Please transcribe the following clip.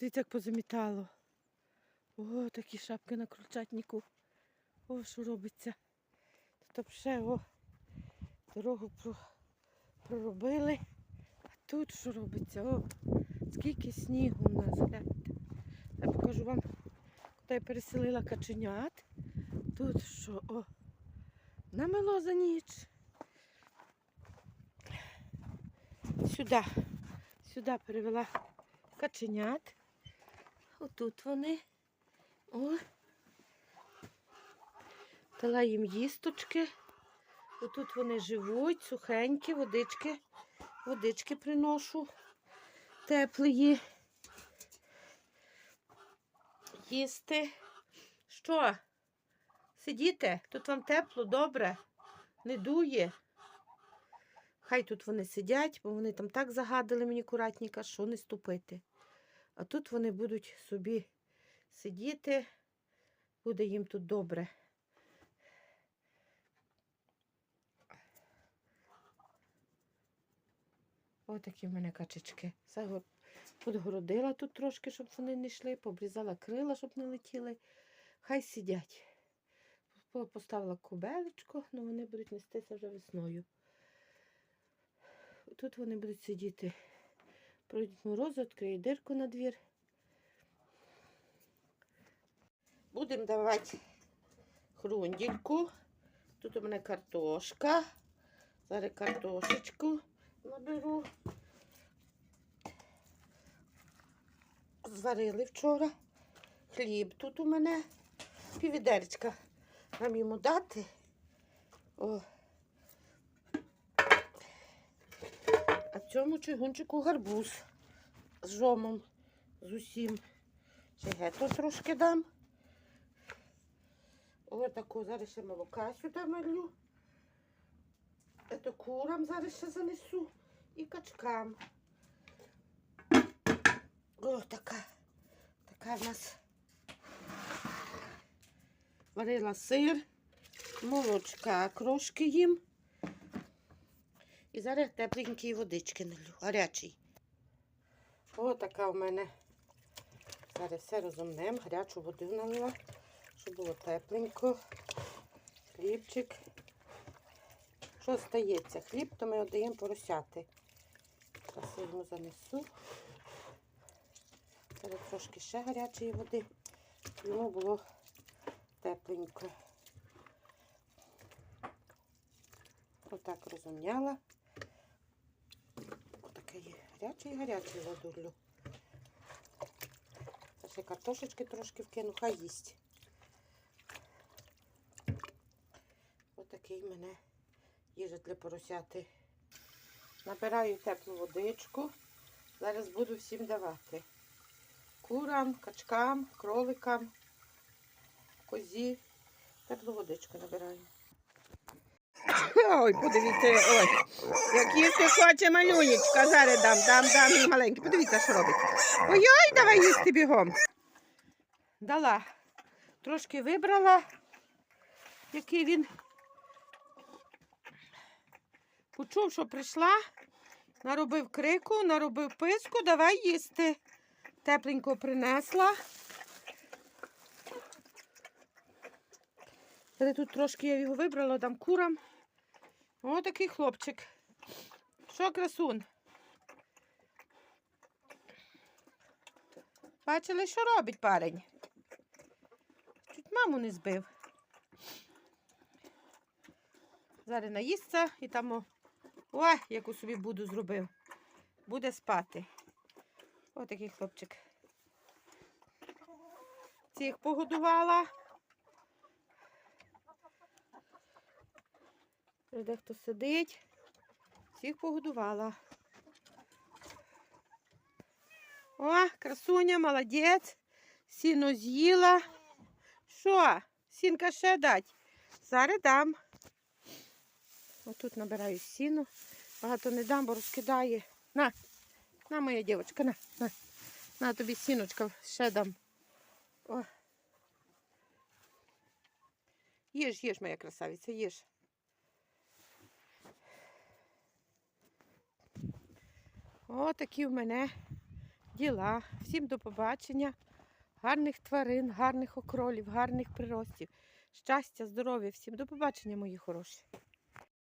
Дивіться, як позамітало. О, такі шапки на крольчатнику. О, що робиться. Тут ще о, дорогу про, проробили. А тут що робиться? О, скільки снігу у нас, гляньте. Я покажу вам, куди я переселила каченят. Тут що, о, намело за ніч. Сюди, сюди перевела каченят. Отут вони. О. Дала їм їсточки. Отут вони живуть, сухенькі, водички. Водички приношу. Теплої. Їсти. Що? Сидіте? Тут вам тепло, добре? Не дує. Хай тут вони сидять, бо вони там так загадили мені куратніка, що не ступити. А тут вони будуть собі сидіти, буде їм тут добре. Отакі в мене качечки. Загор- Подгородила тут трошки, щоб вони не йшли, побрізала крила, щоб не летіли. Хай сидять. Поставила кубелечко, але вони будуть нестися вже весною. Тут вони будуть сидіти. Пройдуть морози, відкриє дирку на двір. Будемо давати хрундільку. Тут у мене картошка. Зараз картошечку наберу. Зварили вчора. Хліб тут у мене. Півідеречка нам йому дати. О. цьому чигунчику гарбуз з жомом, з усім. Ще трошки дам. Отаку зараз ще молока сюди малю. Ето курам зараз ще занесу і качкам. О, така. Така в нас варила сир, молочка, крошки їм. І зараз тепленької водички налю, гарячий. О, така в мене. Зараз все розумнем, гарячу воду налила, щоб було тепленько. Хлібчик. Що стається? Хліб, то ми віддаємо поросяти. Зараз занесу. Зараз трошки ще гарячої води. Йому було тепленько. Отак розумняла. Отакий гарячий гарячий водулю. Ще картошечки трошки вкину, хай їсть. Отакий в мене їжа для поросяти. Набираю теплу водичку. Зараз буду всім давати. Курам, качкам, кроликам, козі. Теплу водичку набираю. Ой, подивіться, ой. Як їсти хоче малюнечка. Зараз дам, дам, дам маленький. Подивіться, що робить. Ой-ой, давай їсти бігом. Дала. Трошки вибрала, який він. Почув, що прийшла, наробив крику, наробив писку, давай їсти. Тепленько принесла. Але тут трошки я його вибрала, дам курам. О, такий хлопчик. Що, красун? Бачили, що робить парень? Чуть маму не збив. Зараз наїсться і там, о, яку собі буду зробив. Буде спати. Ось такий хлопчик. Цих погодувала. Дехто сидить. Всіх погодувала. О, красуня, молодець. Сіно з'їла. Що? Сінка ще дать? Зараз дам. Отут набираю сіну. Багато не дам, бо розкидає. На, на, моя дівчинка, на, на. На тобі сіночка ще дам. О. Їж, їж, моя красавиця, їж. О, такі в мене діла. Всім до побачення. Гарних тварин, гарних окролів, гарних приростів. Щастя, здоров'я всім. До побачення, мої хороші.